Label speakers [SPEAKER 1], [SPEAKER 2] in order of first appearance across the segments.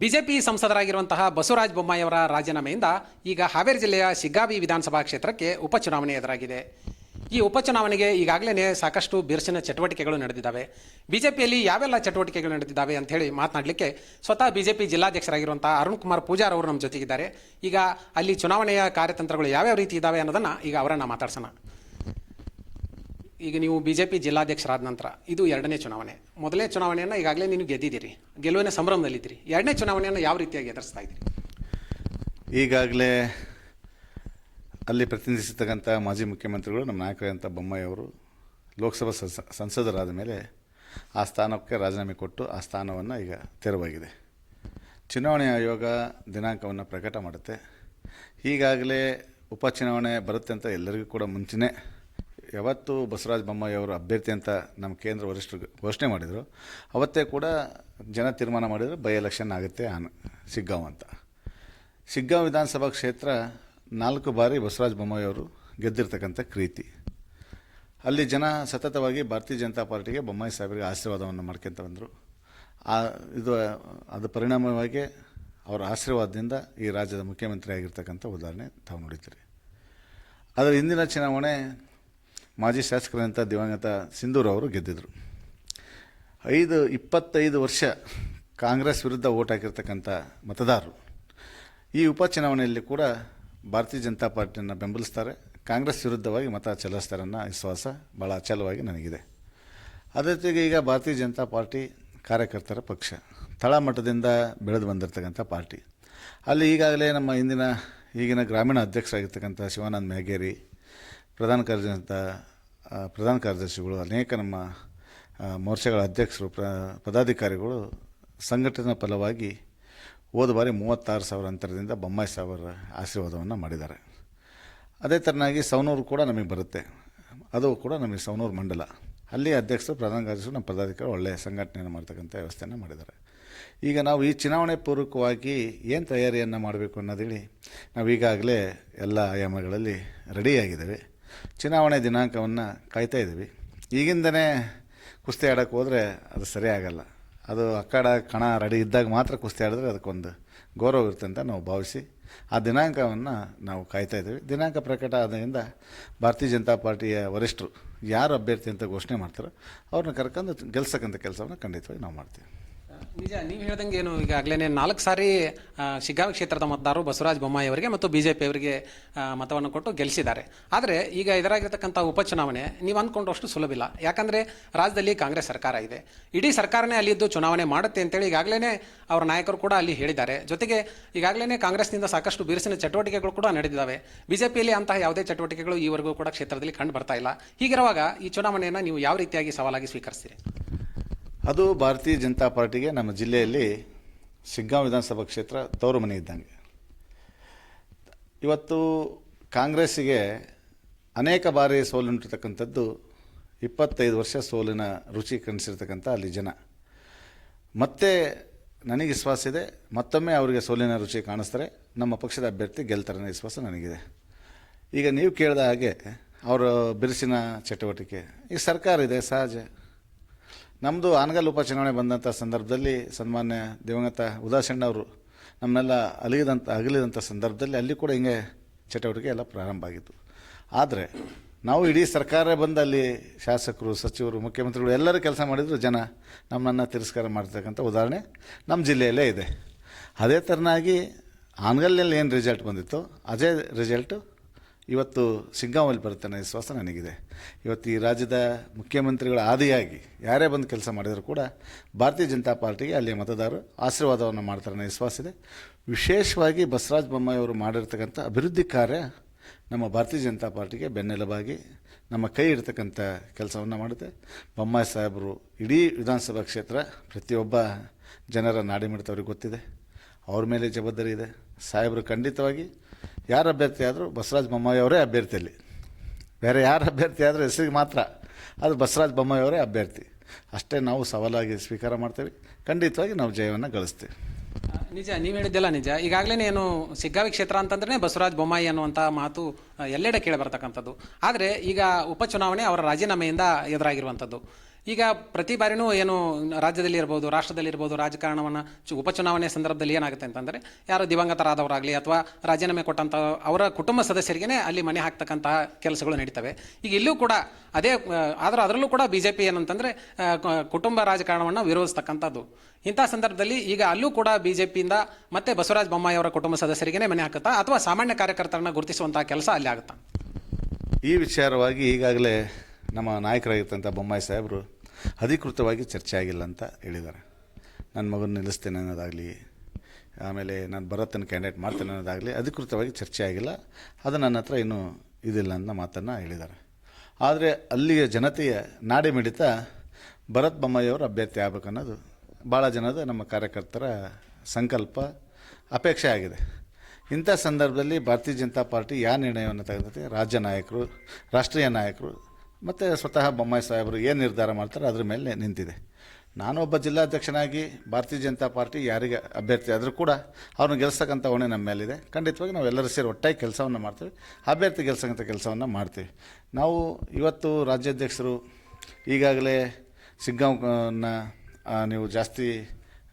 [SPEAKER 1] BJP ಸಂಸದರಾಗಿರುವಂತಹ Basavaraj ಬೊಮ್ಮಾಯಿಯವರ ರಾಜೀನಾಮೆಯಿಂದ ಈಗ ಹಾವೇರಿ ಜಿಲ್ಲೆಯ ಶಿಗ್ಗಾವಿ ವಿಧಾನಸಭಾ ಕ್ಷೇತ್ರಕ್ಕೆ ಉಪಚುನಾವಣೆ ಎದುರಾಗಿದೆ. ಈ ಉಪಚುನಾವಣೆಗೆ ಈಗಾಗಲೇ ಸಾಕಷ್ಟು ಬಿರುಸಿನ ಚಟುವಟಿಕೆಗಳು ನಡೆದಿದ್ದಾವೆ. ಬಿಜೆಪಿಯಲ್ಲಿ ಯಾವೆಲ್ಲ ಚಟುವಟಿಕೆಗಳು ನಡೆದಿದ್ದಾವೆ ಅಂತ ಹೇಳಿ ಮಾತನಾಡಲಿಕ್ಕೆ ಸ್ವತಃ ಬಿಜೆಪಿ ಜಿಲ್ಲಾಧ್ಯಕ್ಷರಾಗಿರುವಂತಹ ಅರುಣ್ ಕುಮಾರ್ ಪೂಜಾರ್ ಅವರು ನಮ್ಮ ಜೊತೆಗಿದ್ದಾರೆ. ಈಗ ಅಲ್ಲಿ ಚುನಾವಣೆಯ ಕಾರ್ಯತಂತ್ರಗಳು ಯಾವ್ಯಾವ ರೀತಿ ಇದ್ದಾವೆ ಅನ್ನೋದನ್ನು ಈಗ ಅವರನ್ನ ಮಾತಾಡ್ಸೋಣ. ಈಗ ನೀವು ಬಿ ಜೆ ಪಿ ಜಿಲ್ಲಾಧ್ಯಕ್ಷರಾದ ನಂತರ ಇದು ಎರಡನೇ ಚುನಾವಣೆ. ಮೊದಲನೇ ಚುನಾವಣೆಯನ್ನು ಈಗಾಗಲೇ ನೀವು ಗೆದ್ದಿದ್ದೀರಿ. ಗೆಲುವಿನ ಸಂಭ್ರಮದಲ್ಲಿದ್ದೀರಿ. ಎರಡನೇ ಚುನಾವಣೆಯನ್ನು ಯಾವ ರೀತಿಯಾಗಿ ಎದುರಿಸ್ತಾ ಇದ್ದೀರಿ?
[SPEAKER 2] ಈಗಾಗಲೇ ಅಲ್ಲಿ ಪ್ರತಿನಿಧಿಸತಕ್ಕಂಥ ಮಾಜಿ ಮುಖ್ಯಮಂತ್ರಿಗಳು ನಮ್ಮ ನಾಯಕರಾದಂಥ ಬೊಮ್ಮಾಯಿ ಅವರು ಲೋಕಸಭಾ ಸಂಸ, ಸಂಸದರಾದ ಮೇಲೆ ಆ ಸ್ಥಾನಕ್ಕೆ ರಾಜೀನಾಮೆ ಕೊಟ್ಟು ಆ ಸ್ಥಾನವನ್ನು ಈಗ ತೆರವಾಗಿದೆ. ಚುನಾವಣೆ ಆಯೋಗ ದಿನಾಂಕವನ್ನು ಪ್ರಕಟ ಮಾಡುತ್ತೆ. ಈಗಾಗಲೇ ಉಪಚುನಾವಣೆ ಬರುತ್ತೆ ಅಂತ ಎಲ್ಲರಿಗೂ ಕೂಡ ಮುಂಚೆನೇ ಯಾವತ್ತು ಬಸವರಾಜ ಬೊಮ್ಮಾಯಿ ಅವರು ಅಭ್ಯರ್ಥಿ ಅಂತ ನಮ್ಮ ಕೇಂದ್ರ ವರಿಷ್ಠರು ಘೋಷಣೆ ಮಾಡಿದರು. ಅವತ್ತೇ ಕೂಡ ಜನ ತೀರ್ಮಾನ ಮಾಡಿದರು, ಬೈ ಎಲೆಕ್ಷನ್ ಆಗುತ್ತೆ ಆನ್ ಸಿಗ್ಗಾಂವ್ ಅಂತ. ಸಿಗ್ಗಾಂವ್ ವಿಧಾನಸಭಾ ಕ್ಷೇತ್ರ ನಾಲ್ಕು ಬಾರಿ ಬಸವರಾಜ ಬೊಮ್ಮಾಯಿ ಅವರು ಗೆದ್ದಿರ್ತಕ್ಕಂಥ ಕ್ರೀತಿ. ಅಲ್ಲಿ ಜನ ಸತತವಾಗಿ ಭಾರತೀಯ ಜನತಾ ಪಾರ್ಟಿಗೆ ಬೊಮ್ಮಾಯಿ ಸಾಹೇಬರಿಗೆ ಆಶೀರ್ವಾದವನ್ನು ಮಾಡ್ಕೊಂತ ಬಂದರು. ಆ, ಇದು, ಅದು ಪರಿಣಾಮವಾಗಿ ಅವರ ಆಶೀರ್ವಾದದಿಂದ ಈ ರಾಜ್ಯದ ಮುಖ್ಯಮಂತ್ರಿ ಆಗಿರ್ತಕ್ಕಂಥ ಉದಾಹರಣೆ ತಾವು ನೋಡಿದ್ದೀರಿ. ಅದರ ಹಿಂದಿನ ಚುನಾವಣೆ ಮಾಜಿ ಶಾಸಕರಂಥ ದಿವಂಗತ ಸಿಂಧೂರು ಅವರು ಗೆದ್ದಿದ್ದರು ಐದು, ಇಪ್ಪತ್ತೈದು ವರ್ಷ ಕಾಂಗ್ರೆಸ್ ವಿರುದ್ಧ ಓಟ್ ಹಾಕಿರ್ತಕ್ಕಂಥ ಮತದಾರರು. ಈ ಉಪಚುನಾವಣೆಯಲ್ಲಿ ಕೂಡ ಭಾರತೀಯ ಜನತಾ ಪಾರ್ಟಿಯನ್ನು ಬೆಂಬಲಿಸ್ತಾರೆ. ಕಾಂಗ್ರೆಸ್ ವಿರುದ್ಧವಾಗಿ ಮತ ಚಲಾಯಿಸ್ತಾರೆ ಅನ್ನೋ ವಿಶ್ವಾಸ ಭಾಳ ಅಚಲವಾಗಿ ನನಗಿದೆ. ಅದೇ ಜೊತೆಗೆ ಈಗ ಭಾರತೀಯ ಜನತಾ ಪಾರ್ಟಿ ಕಾರ್ಯಕರ್ತರ ಪಕ್ಷ ತಳಮಟ್ಟದಿಂದ ಬೆಳೆದು ಬಂದಿರತಕ್ಕಂಥ ಪಾರ್ಟಿ. ಅಲ್ಲಿ ಈಗಾಗಲೇ ನಮ್ಮ ಇಂದಿನ ಈಗಿನ ಗ್ರಾಮೀಣ ಅಧ್ಯಕ್ಷರಾಗಿರ್ತಕ್ಕಂಥ ಶಿವಾನಂದ ಮ್ಯಾಗೇರಿ ಪ್ರಧಾನ ಕಾರ್ಯದರ್ಶಿ ಅಂತ ಪ್ರಧಾನ ಕಾರ್ಯದರ್ಶಿಗಳು, ಅನೇಕ ನಮ್ಮ ಮೋರ್ಚಾಗಳ ಅಧ್ಯಕ್ಷರು, ಪ್ರ, ಪದಾಧಿಕಾರಿಗಳು ಸಂಘಟನೆ ಫಲವಾಗಿ ಹೋದ ಬಾರಿ ಮೂವತ್ತಾರು ಸಾವಿರ ಅಂತರದಿಂದ ಬೊಮ್ಮಾಯಿ ಸಾವಿರ ಆಶೀರ್ವಾದವನ್ನು ಮಾಡಿದ್ದಾರೆ. ಅದೇ ಥರನಾಗಿ ಸವನೂರು ಕೂಡ ನಮಗೆ ಬರುತ್ತೆ. ಅದು ಕೂಡ ನಮಗೆ ಸವನೂರು ಮಂಡಲ. ಅಲ್ಲಿ ಅಧ್ಯಕ್ಷರು, ಪ್ರಧಾನ ಕಾರ್ಯದರ್ಶಿ ನಮ್ಮ ಪದಾಧಿಕಾರಿ ಒಳ್ಳೆಯ ಸಂಘಟನೆಯನ್ನು ಮಾಡ್ತಕ್ಕಂಥ ವ್ಯವಸ್ಥೆಯನ್ನು ಮಾಡಿದ್ದಾರೆ. ಈಗ ನಾವು ಈ ಚುನಾವಣೆ ಪೂರ್ವಕವಾಗಿ ಏನು ತಯಾರಿಯನ್ನು ಮಾಡಬೇಕು ಅನ್ನೋದೇಳಿ ನಾವು ಈಗಾಗಲೇ ಎಲ್ಲ ಆಯಾಮಗಳಲ್ಲಿ ರೆಡಿಯಾಗಿದ್ದೇವೆ ಚುನಾವಣೆ ದಿನಾಂಕವನ್ನು ಕಾಯ್ತಾ ಇದ್ದೀವಿ. ಈಗಿಂದನೇ ಕುಸ್ತಿ ಆಡೋಕ್ಕೆ ಹೋದರೆ ಅದು ಸರಿಯಾಗಲ್ಲ. ಅದು ಅಕ್ಕಾಡ ಕಣ, ರೆಡಿ ಇದ್ದಾಗ ಮಾತ್ರ ಕುಸ್ತಿ ಆಡಿದ್ರೆ ಅದಕ್ಕೊಂದು ಗೌರವ ಇರುತ್ತೆ ಅಂತ ನಾವು ಭಾವಿಸಿ ಆ ದಿನಾಂಕವನ್ನು ನಾವು ಕಾಯ್ತಾ ಇದ್ದೀವಿ. ದಿನಾಂಕ ಪ್ರಕಟ ಆದ್ದರಿಂದ ಭಾರತೀಯ ಜನತಾ ಪಾರ್ಟಿಯ ವರಿಷ್ಠರು ಯಾರು ಅಭ್ಯರ್ಥಿ ಅಂತ ಘೋಷಣೆ ಮಾಡ್ತಾರೋ ಅವ್ರನ್ನ ಕರ್ಕೊಂಡು ಗೆಲ್ಸಕ್ಕಂಥ ಕೆಲಸವನ್ನು ಖಂಡಿತವಾಗಿ ನಾವು ಮಾಡ್ತೀವಿ.
[SPEAKER 1] ನಿಜ ನೀವು ಹೇಳ್ದಂಗೆ ಏನು ಈಗಾಗಲೇ ನಾಲ್ಕು ಸಾರಿ ಶಿಗ್ಗಾವಿ ಕ್ಷೇತ್ರದ ಮತದಾರರು ಬಸವರಾಜ ಬೊಮ್ಮಾಯಿ ಅವರಿಗೆ ಮತ್ತು ಬಿಜೆಪಿ ಅವರಿಗೆ ಆ, ಮತವನ್ನು ಕೊಟ್ಟು ಗೆಲ್ಲಿಸಿದ್ದಾರೆ ಆದರೆ ಈಗ ಇದರಾಗಿರ್ತಕ್ಕಂಥ ಉಪಚುನಾವಣೆ ನೀವು ಅಂದ್ಕೊಂಡಷ್ಟು ಸುಲಭಿಲ್ಲ ಯಾಕಂದ್ರೆ ರಾಜ್ಯದಲ್ಲಿ ಕಾಂಗ್ರೆಸ್ ಸರ್ಕಾರ ಇದೆ. ಇಡೀ ಸರ್ಕಾರನೇ ಅಲ್ಲಿದ್ದು ಚುನಾವಣೆ ಮಾಡುತ್ತೆ ಅಂತೇಳಿ ಈಗಾಗಲೇ ಅವರ ನಾಯಕರು ಕೂಡ ಅಲ್ಲಿ ಹೇಳಿದ್ದಾರೆ. ಜೊತೆಗೆ ಈಗಾಗಲೇ ಕಾಂಗ್ರೆಸ್ನಿಂದ ಸಾಕಷ್ಟು ಬಿರುಸಿನ ಚಟುವಟಿಕೆಗಳು ಕೂಡ ನಡೆದಿದ್ದಾವೆ. ಪಿಯಲ್ಲಿ ಅಂತಹ ಯಾವುದೇ ಚಟುವಟಿಕೆಗಳು ಈವರೆಗೂ ಕೂಡ ಕ್ಷೇತ್ರದಲ್ಲಿ ಕಂಡು ಬರ್ತಾ ಇಲ್ಲ. ಹೀಗಿರುವಾಗ ಈ ಚುನಾವಣೆಯನ್ನು ನೀವು ಯಾವ ರೀತಿಯಾಗಿ ಸವಾಲಾಗಿ ಸ್ವೀಕರಿಸ್ತೀರಿ?
[SPEAKER 2] ಅದು ಭಾರತೀಯ ಜನತಾ ಪಾರ್ಟಿಗೆ ನಮ್ಮ ಜಿಲ್ಲೆಯಲ್ಲಿ ಸಿಗ್ಗಾಂವ್ ವಿಧಾನಸಭಾ ಕ್ಷೇತ್ರ ತವರು ಮನೆ ಇದ್ದಂಗೆ. ಇವತ್ತು ಕಾಂಗ್ರೆಸ್ಸಿಗೆ ಅನೇಕ ಬಾರಿ ಸೋಲುಂಟಿರ್ತಕ್ಕಂಥದ್ದು ಇಪ್ಪತ್ತೈದು ವರ್ಷ ಸೋಲಿನ ರುಚಿ ಕಣಿಸಿರ್ತಕ್ಕಂಥ ಅಲ್ಲಿ ಜನ. ಮತ್ತೆ ನನಗೆ ವಿಶ್ವಾಸ ಇದೆ, ಮತ್ತೊಮ್ಮೆ ಅವರಿಗೆ ಸೋಲಿನ ರುಚಿ ಕಾಣಿಸ್ತಾರೆ, ನಮ್ಮ ಪಕ್ಷದ ಅಭ್ಯರ್ಥಿ ಗೆಲ್ತಾರೆ ಅನ್ನೋ ವಿಶ್ವಾಸ ನನಗಿದೆ. ಈಗ ನೀವು ಕೇಳಿದ ಹಾಗೆ ಅವರ ಬಿರುಸಿನ ಚಟುವಟಿಕೆ ಈಗ ಸರ್ಕಾರ ಇದೆ, ಸಹಜ. ನಮ್ಮದು ಆನಗಲ್ ಉಪಚುನಾವಣೆ ಬಂದಂಥ ಸಂದರ್ಭದಲ್ಲಿ ಸನ್ಮಾನ್ಯ ದಿವಂಗತ ಉದಾಸಣ್ಣ ಅವರು ನಮ್ಮನ್ನೆಲ್ಲ ಅಲಿದಂಥ ಅಗಲಿದಂಥ ಸಂದರ್ಭದಲ್ಲಿ ಅಲ್ಲಿ ಕೂಡ ಹಿಂಗೆ ಚಟುವಟಿಕೆ ಎಲ್ಲ ಪ್ರಾರಂಭ ಆಗಿತ್ತು. ಆದರೆ ನಾವು ಇಡೀ ಸರ್ಕಾರ ಬಂದು ಅಲ್ಲಿ ಶಾಸಕರು, ಸಚಿವರು, ಮುಖ್ಯಮಂತ್ರಿಗಳು ಎಲ್ಲರೂ ಕೆಲಸ ಮಾಡಿದ್ರು, ಜನ ನಮ್ಮನ್ನು ತಿರಸ್ಕಾರ ಮಾಡ್ತಕ್ಕಂಥ ಉದಾಹರಣೆ ನಮ್ಮ ಜಿಲ್ಲೆಯಲ್ಲೇ ಇದೆ. ಅದೇ ಥರನಾಗಿ ಆನಗಲ್ನಲ್ಲಿ ಏನು ರಿಸಲ್ಟ್ ಬಂದಿತ್ತು, ಅದೇ ರಿಸಲ್ಟು ಇವತ್ತು ಸಿಂಗಾಮಲ್ಲಿ ಬರುತ್ತೆ ನನ್ನ ವಿಶ್ವಾಸ ನನಗಿದೆ. ಇವತ್ತು ಈ ರಾಜ್ಯದ ಮುಖ್ಯಮಂತ್ರಿಗಳ ಆದಿಯಾಗಿ ಯಾರೇ ಬಂದು ಕೆಲಸ ಮಾಡಿದರೂ ಕೂಡ ಭಾರತೀಯ ಜನತಾ ಪಾರ್ಟಿಗೆ ಅಲ್ಲಿಯ ಮತದಾರರು ಆಶೀರ್ವಾದವನ್ನು ಮಾಡ್ತಾರೆ ಅನ್ನೋ ವಿಶ್ವಾಸ ಇದೆ. ವಿಶೇಷವಾಗಿ ಬಸವರಾಜ ಬೊಮ್ಮಾಯಿ ಅವರು ಮಾಡಿರ್ತಕ್ಕಂಥ ಅಭಿವೃದ್ಧಿ ಕಾರ್ಯ ನಮ್ಮ ಭಾರತೀಯ ಜನತಾ ಪಾರ್ಟಿಗೆ ಬೆನ್ನೆಲುಬಾಗಿ ನಮ್ಮ ಕೈ ಇಡ್ತಕ್ಕಂಥ ಕೆಲಸವನ್ನು ಮಾಡುತ್ತೆ. ಬೊಮ್ಮಾಯಿ ಸಾಹೇಬರು ಇಡೀ ವಿಧಾನಸಭಾ ಕ್ಷೇತ್ರ ಪ್ರತಿಯೊಬ್ಬ ಜನರ ನಾಡಿಮಿಡಿತವ್ರಿಗೆ ಗೊತ್ತಿದೆ. ಅವ್ರ ಮೇಲೆ ಜವಾಬ್ದಾರಿ ಇದೆ. ಸಾಹೇಬರು ಖಂಡಿತವಾಗಿ ಯಾರು ಅಭ್ಯರ್ಥಿ ಆದರೂ ಬಸವರಾಜ ಬೊಮ್ಮಾಯಿ ಅವರೇ ಅಭ್ಯರ್ಥಿ ಅಲ್ಲಿ ಬೇರೆ ಯಾರು ಅಭ್ಯರ್ಥಿ ಆದರೂ ಹೆಸರಿಗೆ ಮಾತ್ರ. ಅದು ಬಸವರಾಜ ಬೊಮ್ಮಾಯಿ ಅವರೇ ಅಭ್ಯರ್ಥಿ. ಅಷ್ಟೇ ನಾವು ಸವಾಲಾಗಿ ಸ್ವೀಕಾರ ಮಾಡ್ತೇವೆ. ಖಂಡಿತವಾಗಿ ನಾವು ಜಯವನ್ನು ಗಳಿಸ್ತೇವೆ.
[SPEAKER 1] ನಿಜ, ನೀವು ಹೇಳಿದ್ದೆಲ್ಲ ನಿಜ. ಈಗಾಗಲೇ ಏನು ಸಿಗ್ಗಾವಿ ಕ್ಷೇತ್ರ ಅಂತಂದ್ರೆ ಬಸವರಾಜ ಬೊಮ್ಮಾಯಿ ಅನ್ನುವಂಥ ಮಾತು ಎಲ್ಲೆಡೆ ಕೇಳಿ ಬರ್ತಕ್ಕಂಥದ್ದು. ಆದರೆ ಈಗ ಉಪಚುನಾವಣೆ ಅವರ ರಾಜೀನಾಮೆಯಿಂದ ಎದುರಾಗಿರುವಂಥದ್ದು. ಈಗ ಪ್ರತಿ ಬಾರಿನೂ ಏನು ರಾಜ್ಯದಲ್ಲಿ ಇರ್ಬೋದು ರಾಷ್ಟ್ರದಲ್ಲಿ ಇರ್ಬೋದು ರಾಜಕಾರಣವನ್ನು ಚು- ಉಪಚುನಾವಣೆ ಸಂದರ್ಭದಲ್ಲಿ ಏನಾಗುತ್ತೆ ಅಂತಂದರೆ, ಯಾರು ದಿವಂಗತರಾದವರಾಗಲಿ ಅಥವಾ ರಾಜೀನಾಮೆ ಕೊಟ್ಟಂಥ ಅವರ ಕುಟುಂಬ ಸದಸ್ಯರಿಗೇ ಅಲ್ಲಿ ಮನೆ ಹಾಕ್ತಕ್ಕಂತಹ ಕೆಲಸಗಳು ನಡೀತವೆ. ಈಗ ಇಲ್ಲೂ ಕೂಡ ಅದೇ, ಆದರೂ ಅದರಲ್ಲೂ ಕೂಡ ಬಿ ಜೆ ಪಿ ಏನಂತಂದರೆ ಕುಟುಂಬ ರಾಜಕಾರಣವನ್ನು ವಿರೋಧಿಸ್ತಕ್ಕಂಥದ್ದು. ಇಂಥ ಸಂದರ್ಭದಲ್ಲಿ ಈಗ ಅಲ್ಲೂ ಕೂಡ ಬಿ ಜೆ ಪಿಯಿಂದ ಮತ್ತೆ ಬಸವರಾಜ ಬೊಮ್ಮಾಯಿ ಅವರ ಕುಟುಂಬ ಸದಸ್ಯರಿಗೇ ಮನೆ ಹಾಕುತ್ತಾ, ಅಥವಾ ಸಾಮಾನ್ಯ ಕಾರ್ಯಕರ್ತರನ್ನ ಗುರುತಿಸುವಂತಹ ಕೆಲಸ ಅಲ್ಲಿ ಆಗುತ್ತಾ?
[SPEAKER 2] ಈ ವಿಚಾರವಾಗಿ ಈಗಾಗಲೇ ನಮ್ಮ ನಾಯಕರಾಗಿರ್ತಂಥ ಬೊಮ್ಮಾಯಿ ಸಾಹೇಬರು ಅಧಿಕೃತವಾಗಿ ಚರ್ಚೆ ಆಗಿಲ್ಲ ಅಂತ ಹೇಳಿದ್ದಾರೆ. ನನ್ನ ಮಗನ ನಿಲ್ಲಿಸ್ತೇನೆ ಅನ್ನೋದಾಗಲಿ, ಆಮೇಲೆ ನಾನು ಭರತನ ಕ್ಯಾಂಡಿಡೇಟ್ ಮಾಡ್ತೇನೆ ಅನ್ನೋದಾಗಲಿ ಅಧಿಕೃತವಾಗಿ ಚರ್ಚೆ ಆಗಿಲ್ಲ. ಅದು ನನ್ನ ಹತ್ರ ಇನ್ನೂ ಇದಿಲ್ಲ ಅನ್ನೋ ಮಾತನ್ನು ಹೇಳಿದ್ದಾರೆ. ಆದರೆ ಅಲ್ಲಿಯ ಜನತೆಯ ನಾಡಿ ಮಿಡಿತ ಭರತ್ ಬೊಮ್ಮಾಯಿಯವರು ಅಭ್ಯರ್ಥಿ ಆಗಬೇಕು ಅನ್ನೋದು ಭಾಳ ಜನದ ನಮ್ಮ ಕಾರ್ಯಕರ್ತರ ಸಂಕಲ್ಪ, ಅಪೇಕ್ಷೆ ಆಗಿದೆ. ಇಂಥ ಸಂದರ್ಭದಲ್ಲಿ ಭಾರತೀಯ ಜನತಾ ಪಾರ್ಟಿ ಯಾವ ನಿರ್ಣಯವನ್ನು ತೆಗೆದಿದೆ ರಾಜ್ಯ ನಾಯಕರು, ರಾಷ್ಟ್ರೀಯ ನಾಯಕರು ಮತ್ತು ಸ್ವತಃ ಬೊಮ್ಮಾಯಿ ಸಾಹೇಬರು ಏನು ನಿರ್ಧಾರ ಮಾಡ್ತಾರೆ? ಅದ್ರ ಮೇಲೆ ನಿಂತಿದೆ. ನಾನೊಬ್ಬ ಜಿಲ್ಲಾಧ್ಯಕ್ಷನಾಗಿ ಭಾರತೀಯ ಜನತಾ ಪಾರ್ಟಿ ಯಾರಿಗೆ ಅಭ್ಯರ್ಥಿ ಆದರೂ ಕೂಡ ಅವ್ರನ್ನ ಗೆಲ್ಸಕ್ಕಂಥ ಹೊಣೆ ನಮ್ಮ ಮೇಲಿದೆ. ಖಂಡಿತವಾಗಿ ನಾವು ಎಲ್ಲರೂ ಸೇರಿ ಒಟ್ಟಾಗಿ ಕೆಲಸವನ್ನು ಮಾಡ್ತೀವಿ. ಅಭ್ಯರ್ಥಿ ಗೆಲ್ಸಕ್ಕಂಥ ಕೆಲಸವನ್ನು ಮಾಡ್ತೀವಿ. ನಾವು ಇವತ್ತು ರಾಜ್ಯಾಧ್ಯಕ್ಷರು ಈಗಾಗಲೇ ಸಿಗ್ಗಾಂವನ್ನ ನೀವು ಜಾಸ್ತಿ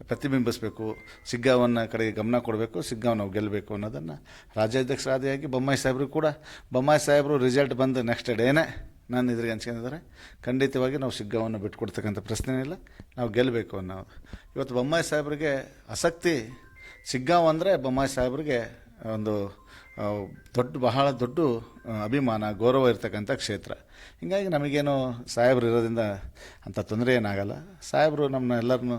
[SPEAKER 2] ಪ್ರತಿಬಿಂಬಿಸಬೇಕು ಸಿಗ್ಗಾವನ್ನ ಕಡೆಗೆ ಗಮನ ಕೊಡಬೇಕು, ಸಿಗ್ಗಾವ್ ನಾವು ಗೆಲ್ಲಬೇಕು ಅನ್ನೋದನ್ನು ರಾಜ್ಯಾಧ್ಯಕ್ಷರಾದಿಯಾಗಿ ಬೊಮ್ಮಾಯಿ ಸಾಹೇಬರು ಕೂಡ, ಬೊಮ್ಮಾಯಿ ಸಾಹೇಬರು ರಿಸಲ್ಟ್ ಬಂದು ನೆಕ್ಸ್ಟ್ ಡೇನೇ ನಾನು ಇದ್ರಿಗೆ ಅನ್ಸ್ಕೊಂಡಿದ್ದಾರೆ. ಖಂಡಿತವಾಗಿ ನಾವು ಸಿಗ್ಗವನ್ನು ಬಿಟ್ಕೊಡ್ತಕ್ಕಂಥ ಪ್ರಶ್ನೆ ಇಲ್ಲ. ನಾವು ಗೆಲ್ಲಬೇಕು ಅನ್ನೋ ಇವತ್ತು ಬೊಮ್ಮಾಯಿ ಸಾಹೇಬರಿಗೆ ಆಸಕ್ತಿ ಸಿಗ್ಗಾವ್ ಅಂದರೆ ಬೊಮ್ಮಾಯಿ ಸಾಹೇಬರಿಗೆ ಒಂದು ದೊಡ್ಡ, ಬಹಳ ದೊಡ್ಡ ಅಭಿಮಾನ, ಗೌರವ ಇರ್ತಕ್ಕಂಥ ಕ್ಷೇತ್ರ. ಹೀಗಾಗಿ ನಮಗೇನು ಸಾಹೇಬ್ರು ಇರೋದ್ರಿಂದ ಅಂಥ ತೊಂದರೆ ಏನಾಗಲ್ಲ. ಸಾಹೇಬರು ನಮ್ಮನ್ನ ಎಲ್ಲರನ್ನು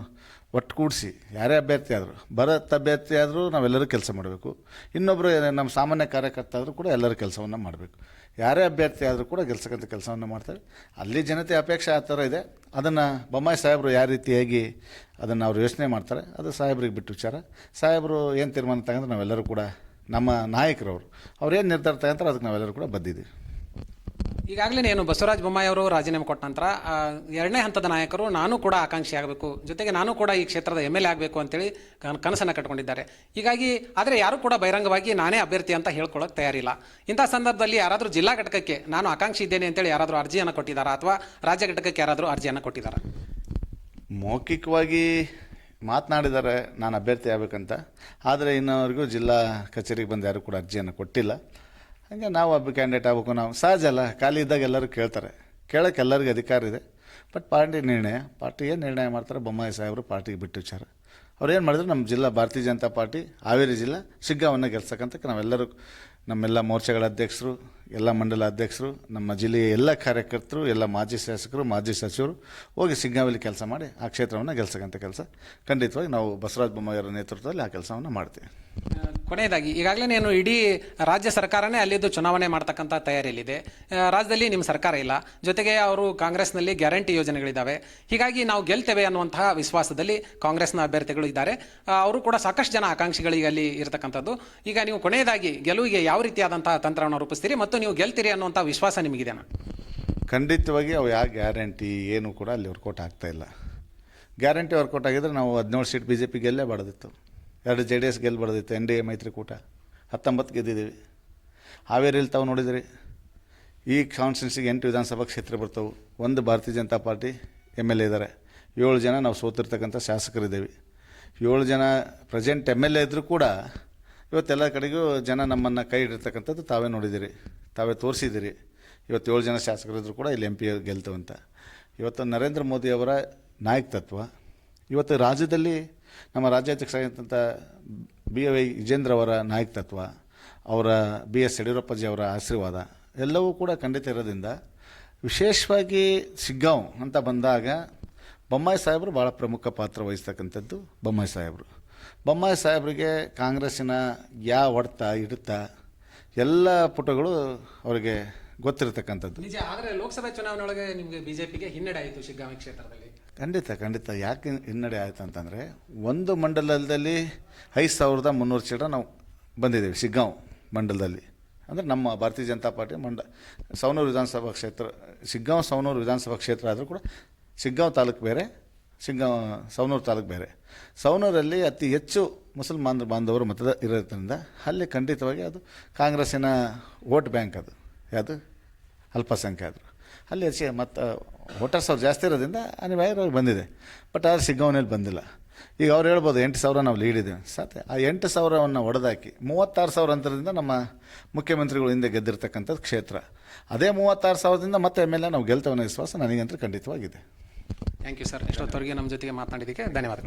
[SPEAKER 2] ಒಟ್ಟುಗೂಡಿಸಿ, ಯಾರೇ ಅಭ್ಯರ್ಥಿ ಆದರೂ, ಭರತ್ ಅಭ್ಯರ್ಥಿ ಆದರೂ ನಾವೆಲ್ಲರೂ ಕೆಲಸ ಮಾಡಬೇಕು. ಇನ್ನೊಬ್ಬರು ನಮ್ಮ ಸಾಮಾನ್ಯ ಕಾರ್ಯಕರ್ತ ಆದರೂ ಕೂಡ ಎಲ್ಲರೂ ಕೆಲಸವನ್ನು ಮಾಡಬೇಕು. ಯಾರೇ ಅಭ್ಯರ್ಥಿ ಆದರೂ ಕೂಡ ಗೆಲ್ಸಕ್ಕಂಥ ಕೆಲಸವನ್ನು ಮಾಡ್ತಾರೆ. ಅಲ್ಲಿ ಜನತೆ ಅಪೇಕ್ಷೆ ಆ ಥರ ಇದೆ. ಅದನ್ನು ಬೊಮ್ಮಾಯಿ ಸಾಹೇಬರು ಯಾವ ರೀತಿಯಾಗಿ ಅದನ್ನು ಅವರು ಯೋಚನೆ ಮಾಡ್ತಾರೆ, ಅದು ಸಾಹೇಬ್ರಿಗೆ ಬಿಟ್ಟು ವಿಚಾರ. ಸಾಹೇಬರು ಏನು ತೀರ್ಮಾನ ತಗೊಂಡ್ರೆ, ನಾವೆಲ್ಲರೂ ಕೂಡ ನಮ್ಮ ನಾಯಕರವರು. ಅವ್ರು ಏನು ನಿರ್ಧಾರ ತಗೊಂತಾರೆ ಅದಕ್ಕೆ ನಾವೆಲ್ಲರೂ ಕೂಡ ಬಂದಿದ್ದೀವಿ
[SPEAKER 1] ಈಗಾಗಲೇ ಏನು ಬಸವರಾಜ ಬೊಮ್ಮಾಯಿ ಅವರು ರಾಜೀನಾಮೆ ಕೊಟ್ಟ ನಂತರ ಎರಡನೇ ಹಂತದ ನಾಯಕರು ನಾನು ಕೂಡ ಆಕಾಂಕ್ಷಿ ಆಗಬೇಕು. ಜೊತೆಗೆ ನಾನು ಕೂಡ ಈ ಕ್ಷೇತ್ರದ ಎಂ ಎಲ್ ಎ ಆಗಬೇಕು ಅಂತೇಳಿ ಕನ್- ಕನಸನ್ನು ಕಟ್ಕೊಂಡಿದ್ದಾರೆ. ಹೀಗಾಗಿ ಆದರೆ ಯಾರು ಕೂಡ ಬಹಿರಂಗವಾಗಿ ನಾನೇ ಅಭ್ಯರ್ಥಿ ಅಂತ ಹೇಳ್ಕೊಳ್ಳೋಕೆ ತಯಾರಿಲ್ಲ. ಇಂಥ ಸಂದರ್ಭದಲ್ಲಿ ಯಾರಾದರೂ ಜಿಲ್ಲಾ ಘಟಕಕ್ಕೆ ನಾನು ಆಕಾಂಕ್ಷಿ ಇದ್ದೇನೆ ಅಂತೇಳಿ ಯಾರಾದರೂ ಅರ್ಜಿಯನ್ನು ಕೊಟ್ಟಿದ್ದಾರಾ ಅಥವಾ ರಾಜ್ಯ ಘಟಕಕ್ಕೆ ಯಾರಾದರೂ ಅರ್ಜಿಯನ್ನು ಕೊಟ್ಟಿದ್ದಾರಾ?
[SPEAKER 2] ಮೌಖಿಕವಾಗಿ ಮಾತನಾಡಿದ್ದಾರೆ ನಾನು ಅಭ್ಯರ್ಥಿ ಆಗಬೇಕಂತ. ಆದರೆ ಇನ್ನವರೆಗೂ ಜಿಲ್ಲಾ ಕಚೇರಿಗೆ ಬಂದು ಯಾರು ಕೂಡ ಅರ್ಜಿಯನ್ನು ಕೊಟ್ಟಿಲ್ಲ. ಹಾಗೆ ನಾವು ಒಬ್ಬ ಕ್ಯಾಂಡಿಡೇಟ್ ಆಗಬೇಕು, ನಾವು ಸಹಜ ಅಲ್ಲ, ಖಾಲಿ ಇದ್ದಾಗ ಎಲ್ಲರೂ ಕೇಳ್ತಾರೆ. ಕೇಳೋಕ್ಕೆ ಎಲ್ಲರಿಗೂ ಅಧಿಕಾರ ಇದೆ. ಬಟ್ ಪಾರ್ಟಿ ನಿರ್ಣಯ, ಪಾರ್ಟಿ ಏನು ನಿರ್ಣಯ ಮಾಡ್ತಾರೆ, ಬೊಮ್ಮಾಯಿ ಸಾಹೇಬರು ಪಾರ್ಟಿಗೆ ಬಿಟ್ಟು ವಿಚಾರ. ಅವ್ರು ಏನು ಮಾಡಿದ್ರು ನಮ್ಮ ಜಿಲ್ಲಾ ಭಾರತೀಯ ಜನತಾ ಪಾರ್ಟಿ, ಹಾವೇರಿ ಜಿಲ್ಲಾ, ಶಿಗ್ಗಾವನ್ನು ಗೆಲ್ಸಕ್ಕಂತ ನಾವೆಲ್ಲರೂ ನಮ್ಮೆಲ್ಲ ಮೋರ್ಚಾಗಳ ಅಧ್ಯಕ್ಷರು, ಎಲ್ಲ ಮಂಡಲ ಅಧ್ಯಕ್ಷರು, ನಮ್ಮ ಜಿಲ್ಲೆಯ ಎಲ್ಲ ಕಾರ್ಯಕರ್ತರು, ಎಲ್ಲ ಮಾಜಿ ಶಾಸಕರು, ಮಾಜಿ ಸಚಿವರು ಹೋಗಿ ಸಿಗ್ಗಾವಲ್ಲಿ ಕೆಲಸ ಮಾಡಿ ಆ ಕ್ಷೇತ್ರವನ್ನು ಗೆಲ್ಸಕ್ಕಂಥ ಕೆಲಸ. ಖಂಡಿತವಾಗಿ ನಾವು ಬಸವರಾಜ ಬೊಮ್ಮಾಯಿಯವರ ನೇತೃತ್ವದಲ್ಲಿ ಆ ಕೆಲಸವನ್ನು ಮಾಡ್ತೀವಿ.
[SPEAKER 1] ಕೊನೆಯದಾಗಿ ಈಗಾಗಲೇ ನೀನು ಇಡೀ ರಾಜ್ಯ ಸರ್ಕಾರನೇ ಅಲ್ಲಿದ್ದು ಚುನಾವಣೆ ಮಾಡ್ತಕ್ಕಂಥ ತಯಾರಿಯಲ್ಲಿದೆ. ರಾಜ್ಯದಲ್ಲಿ ನಿಮ್ಮ ಸರ್ಕಾರ ಇಲ್ಲ. ಜೊತೆಗೆ ಅವರು ಕಾಂಗ್ರೆಸ್ನಲ್ಲಿ ಗ್ಯಾರಂಟಿ ಯೋಜನೆಗಳಿದ್ದಾವೆ ಹೀಗಾಗಿ ನಾವು ಗೆಲ್ತೇವೆ ಅನ್ನುವಂತಹ ವಿಶ್ವಾಸದಲ್ಲಿ ಕಾಂಗ್ರೆಸ್ನ ಅಭ್ಯರ್ಥಿಗಳು ಇದ್ದಾರೆ. ಅವರು ಕೂಡ ಸಾಕಷ್ಟು ಜನ ಆಕಾಂಕ್ಷಿಗಳಿಗೆ ಅಲ್ಲಿ ಇರತಕ್ಕಂಥದ್ದು. ಈಗ ನೀವು ಕೊನೆಯದಾಗಿ, ಗೆಲುವಿಗೆ ಯಾವ ರೀತಿಯಾದಂತಹ ತಂತ್ರವನ್ನು ರೂಪಿಸ್ತೀರಿ ಮತ್ತು ನೀವು ಗೆಲ್ತೀರಿ ಅನ್ನುವಂಥ ವಿಶ್ವಾಸ ನಿಮಗಿದೆನಾ
[SPEAKER 2] ಖಂಡಿತವಾಗಿ ಅವು ಯಾವ ಗ್ಯಾರಂಟಿ ಏನು ಕೂಡ ಅಲ್ಲಿ ವರ್ಕೌಟ್ ಆಗ್ತಾ ಇಲ್ಲ. ಗ್ಯಾರಂಟಿ ವರ್ಕೌಟ್ ಆಗಿದ್ರೆ ನಾವು ಹದಿನೇಳು ಸೀಟ್ ಬಿ ಜೆ ಪಿ ಗೆಲ್ಲೇಬಾರ್ದಿತ್ತು ಎರಡು ಜೆ ಡಿ ಎಸ್ ಗೆಲ್ಬಾರ್ದಿತ್ತು, ಎನ್ ಡಿ ಎ ಮೈತ್ರಿಕೂಟ. ಹತ್ತೊಂಬತ್ತು ಗೆದ್ದಿದ್ದೀವಿ. ಹಾವೇರಿಯಲ್ಲಿ ತಾವು ನೋಡಿದಿರಿ, ಈ ಕಾನ್ಸ್ಟಿಟ್ಯೂನ್ಸಿಗೆ ಎಂಟು ವಿಧಾನಸಭಾ ಕ್ಷೇತ್ರ ಬರ್ತವೆ. ಒಂದು Bharatiya Janata party M L A ಇದ್ದಾರೆ. ಏಳು ಜನ ನಾವು ಸೋತಿರ್ತಕ್ಕಂಥ ಶಾಸಕರಿದ್ದೇವೆ. ಏಳು ಜನ ಪ್ರೆಸೆಂಟ್ ಎಂ ಎಲ್ ಎ ಇದ್ದರೂ ಕೂಡ ಇವತ್ತೆಲ್ಲ ಕಡೆಗೂ ಜನ ನಮ್ಮನ್ನು ಕೈ ಹಿಡಿರ್ತಕ್ಕಂಥದ್ದು ತಾವೇ ನೋಡಿದ್ದೀರಿ ತಾವೇ ತೋರಿಸಿದ್ದೀರಿ ಇವತ್ತು ಏಳು ಜನ ಶಾಸಕರಿದ್ದರೂ ಕೂಡ ಇಲ್ಲಿ ಎಂ ಪಿ ಗೆಲ್ತವಂತ. ಇವತ್ತು ನರೇಂದ್ರ ಮೋದಿ ಅವರ ನಾಯಕತ್ವ. ಇವತ್ತು ರಾಜ್ಯದಲ್ಲಿ ನಮ್ಮ ರಾಜ್ಯಾಧ್ಯಕ್ಷರಾಗಿರ್ತಂಥ ಬಿ ವೈ ವಿಜೇಂದ್ರ ಅವರ ನಾಯಕತ್ವ, ಅವರ ಬಿ ಎಸ್ ಯಡಿಯೂರಪ್ಪಜಿ ಅವರ ಆಶೀರ್ವಾದ, ಎಲ್ಲವೂ ಕೂಡ ಖಂಡಿತ ಇರೋದ್ರಿಂದ ವಿಶೇಷವಾಗಿ ಸಿಗ್ಗಾಂವ್ ಅಂತ ಬಂದಾಗ ಬೊಮ್ಮಾಯಿ ಸಾಹೇಬರು ಭಾಳ ಪ್ರಮುಖ ಪಾತ್ರ ವಹಿಸ್ತಕ್ಕಂಥದ್ದು ಬೊಮ್ಮಾಯಿ ಸಾಹೇಬರು. ಬೊಮ್ಮಾಯಿ ಸಾಹೇಬರಿಗೆ ಕಾಂಗ್ರೆಸ್ಸಿನ ಯಾ ಹೊಡೆತ ಹಿಡಿತ ಎಲ್ಲ ಪುಟಗಳು ಅವರಿಗೆ ಗೊತ್ತಿರತಕ್ಕಂಥದ್ದು.
[SPEAKER 1] ನಿಜ, ಆದರೆ ಲೋಕಸಭೆ ಚುನಾವಣೆ ಒಳಗೆ ನಿಮಗೆ ಬಿಜೆಪಿಗೆ ಹಿನ್ನಡೆ ಆಯಿತು ಶಿಗ್ಗಾಂವಿ ಕ್ಷೇತ್ರದಲ್ಲಿ.
[SPEAKER 2] ಖಂಡಿತ ಖಂಡಿತ. ಯಾಕೆ ಹಿನ್ನಡೆ ಆಯ್ತು ಅಂತಂದರೆ, ಒಂದು ಮಂಡಲದಲ್ಲಿ ಐದು ಸಾವಿರದ ಮುನ್ನೂರು ಚೀಟ ನಾವು ಬಂದಿದ್ದೇವೆ, ಶಿಗ್ಗಾಂವ್ ಮಂಡಲದಲ್ಲಿ. ಅಂದರೆ ನಮ್ಮ ಭಾರತೀಯ ಜನತಾ ಪಾರ್ಟಿ ಮಂಡ ಸವನೂರು ವಿಧಾನಸಭಾ ಕ್ಷೇತ್ರ, ಶಿಗ್ಗಾಂವ್ ಸವನೂರು ವಿಧಾನಸಭಾ ಕ್ಷೇತ್ರ ಆದರೂ ಕೂಡ ಶಿಗ್ಗಾಂವ್ ತಾಲೂಕು ಬೇರೆ, ಶಿಗ್ಗಾಂವ್ ಸವನೂರು ತಾಲೂಕು ಬೇರೆ. ಸವನೂರಲ್ಲಿ ಅತಿ ಹೆಚ್ಚು ಮುಸಲ್ಮಾನ ಬಾಂಧವರು ಮತದ, ಇರೋದ್ರಿಂದ ಅಲ್ಲಿ ಖಂಡಿತವಾಗಿ ಅದು ಕಾಂಗ್ರೆಸ್ಸಿನ ವೋಟ್ ಬ್ಯಾಂಕ್ ಅದು. ಯಾವುದು? ಅಲ್ಪಸಂಖ್ಯಾತರು. ಅಲ್ಲಿ ಹೆಚ್ಚಿಗೆ ಮತ್ತು ವೋಟರ್ಸ್ ಅವ್ರು ಜಾಸ್ತಿ ಇರೋದ್ರಿಂದ ಅನಿವಾರ್ಯವಾಗಿ ಬಂದಿದೆ. ಬಟ್ ಆದರೆ ಸಿಗ್ಗವನಲ್ಲಿ ಬಂದಿಲ್ಲ. ಈಗ ಅವ್ರು ಹೇಳ್ಬೋದು, ಎಂಟು ಸಾವಿರ ನಾವು ಲೀಡ್ ಇದ್ದೇವೆ. ಸಾಧ್ಯ. ಆ ಎಂಟು ಸಾವಿರವನ್ನು ಒಡೆದಾಕಿ, ಮೂವತ್ತಾರು ಸಾವಿರ ಅಂತರದಿಂದ ನಮ್ಮ ಮುಖ್ಯಮಂತ್ರಿಗಳು ಹಿಂದೆ ಗೆದ್ದಿರ್ತಕ್ಕಂಥದ್ದು ಕ್ಷೇತ್ರ. ಅದೇ ಮೂವತ್ತಾರು ಸಾವಿರದಿಂದ ಮತ್ತೆ ಎಂ ಎಲ್ ಎ ನಾವು ಗೆಲ್ತವನ್ನ ವಿಶ್ವಾಸ ನನಗಂತೂ ಖಂಡಿತವಾಗಿದೆ.
[SPEAKER 1] ಥ್ಯಾಂಕ್ ಯು ಸರ್ ಎಷ್ಟೊತ್ತವರೆಗೆ ನಮ್ಮ ಜೊತೆಗೆ ಮಾತನಾಡಿದ್ದಕ್ಕೆ ಧನ್ಯವಾದಗಳು.